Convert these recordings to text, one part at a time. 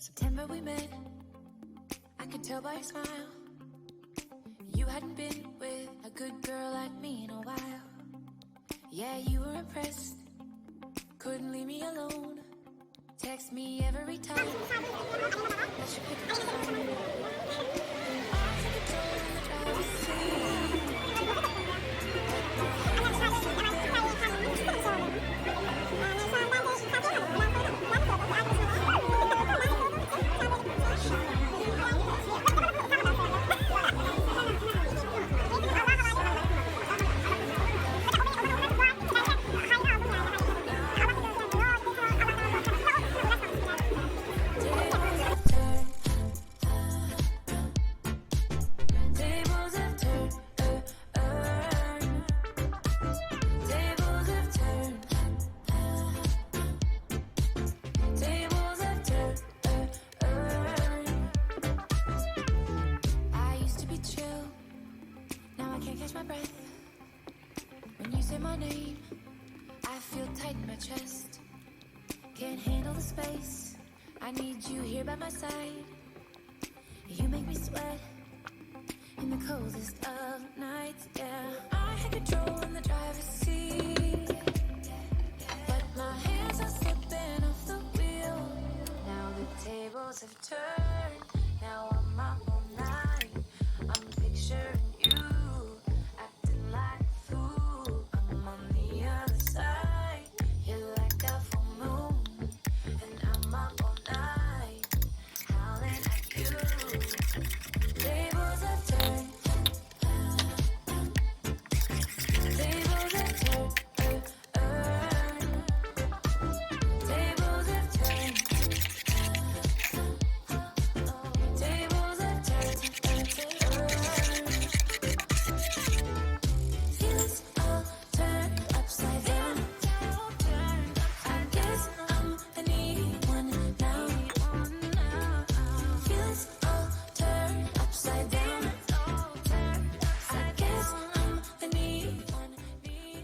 September we met. I could tell by your smile. You hadn't been with a good girl like me in a while. Yeah, you were impressed. Couldn't leave me alone. Text me every time. Catch my breath. When you say my name, I feel tight in my chest. Can't handle the space. I need you here by my side. You make me sweat in the coldest of nights. Yeah, I had control in the driver's seat, but my hands are slipping off the wheel. Now the tables have turned. Thank you.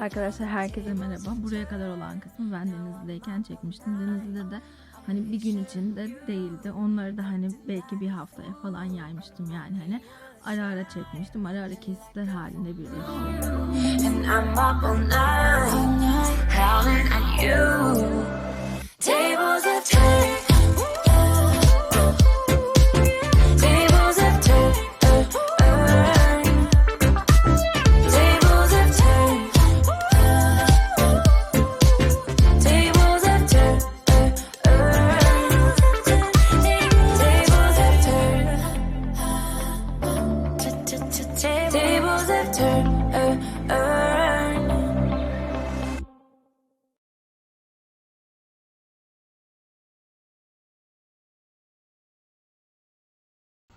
Arkadaşlar herkese merhaba. Buraya kadar olan kısmı ben Denizli'deyken çekmiştim. Denizli'de de hani bir gün içinde değildi. Onları da hani belki bir haftaya falan yaymıştım yani hani ara ara çekmiştim. Ara ara kesitler halinde birleşiyor.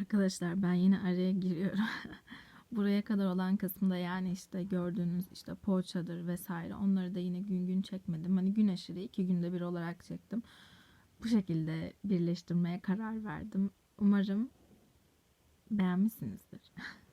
Arkadaşlar ben yine araya giriyorum. Buraya kadar olan kısımda yani işte gördüğünüz işte poğaçadır vesaire onları da yine gün gün çekmedim. Hani gün aşırı iki günde bir olarak çektim. Bu şekilde birleştirmeye karar verdim. Umarım beğenmişsinizdir.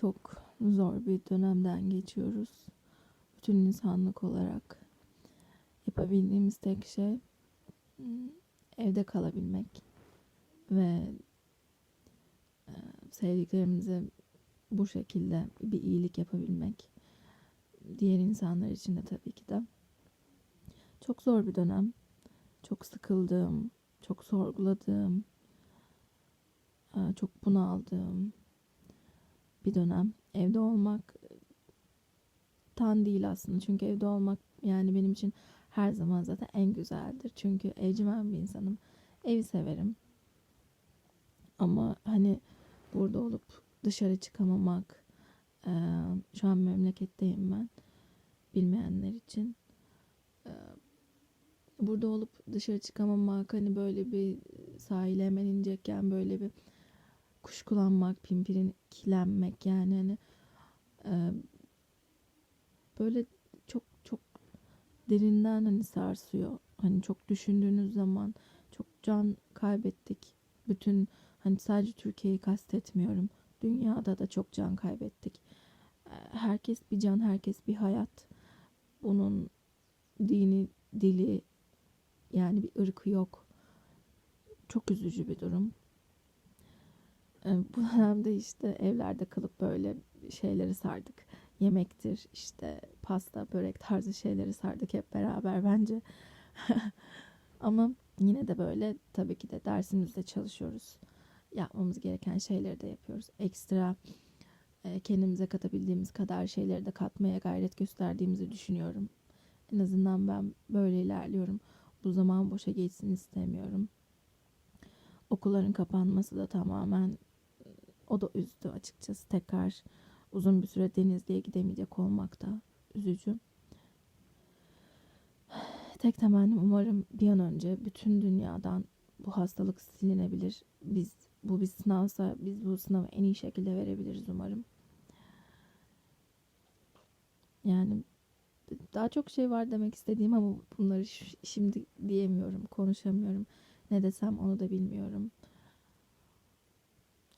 Çok zor bir dönemden geçiyoruz. Bütün insanlık olarak yapabildiğimiz tek şey hmm, evde kalabilmek ve sevdiklerimize bu şekilde bir iyilik yapabilmek. Diğer insanlar için de tabii ki de. Çok zor bir dönem. Çok sıkıldığım, çok sorguladığım, e, çok bunaldığım bir dönem. Evde olmak tan değil aslında. Çünkü evde olmak yani benim için her zaman zaten en güzeldir. Çünkü evcimen bir insanım. Evi severim. Ama hani burada olup dışarı çıkamamak e, şu an memleketteyim ben bilmeyenler için e, burada olup dışarı çıkamamak hani böyle bir sahile hemen inecekken böyle bir kuşkulanmak pimpiriklenmek yani hani e, böyle çok çok derinden hani sarsıyor. Hani çok düşündüğünüz zaman çok can kaybettik. Bütün hani sadece Türkiye'yi kastetmiyorum. Dünyada da çok can kaybettik. E, herkes bir can herkes bir hayat. Bunun dini dili yani bir ırkı yok. Çok üzücü bir durum bu dönemde işte evlerde kalıp böyle şeyleri sardık. Yemektir işte pasta börek tarzı şeyleri sardık hep beraber bence. Ama yine de böyle tabii ki de dersimizde çalışıyoruz. Yapmamız gereken şeyleri de yapıyoruz. Ekstra e, kendimize katabildiğimiz kadar şeyleri de katmaya gayret gösterdiğimizi düşünüyorum. En azından ben böyle ilerliyorum. Bu zaman boşa geçsin istemiyorum. Okulların kapanması da tamamen o da üzdü açıkçası tekrar uzun bir süre Denizli'ye gidemeyecek olmak da üzücü. Tek temennim umarım bir an önce bütün dünyadan bu hastalık silinebilir. Biz bu bir sınavsa biz bu sınavı en iyi şekilde verebiliriz umarım. Yani daha çok şey var demek istediğim ama bunları şimdi diyemiyorum, konuşamıyorum. Ne desem onu da bilmiyorum.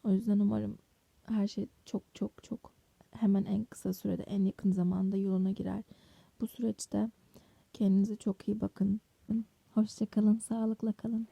O yüzden umarım her şey çok çok çok hemen en kısa sürede en yakın zamanda yoluna girer. Bu süreçte kendinize çok iyi bakın. Hoşça kalın, sağlıkla kalın.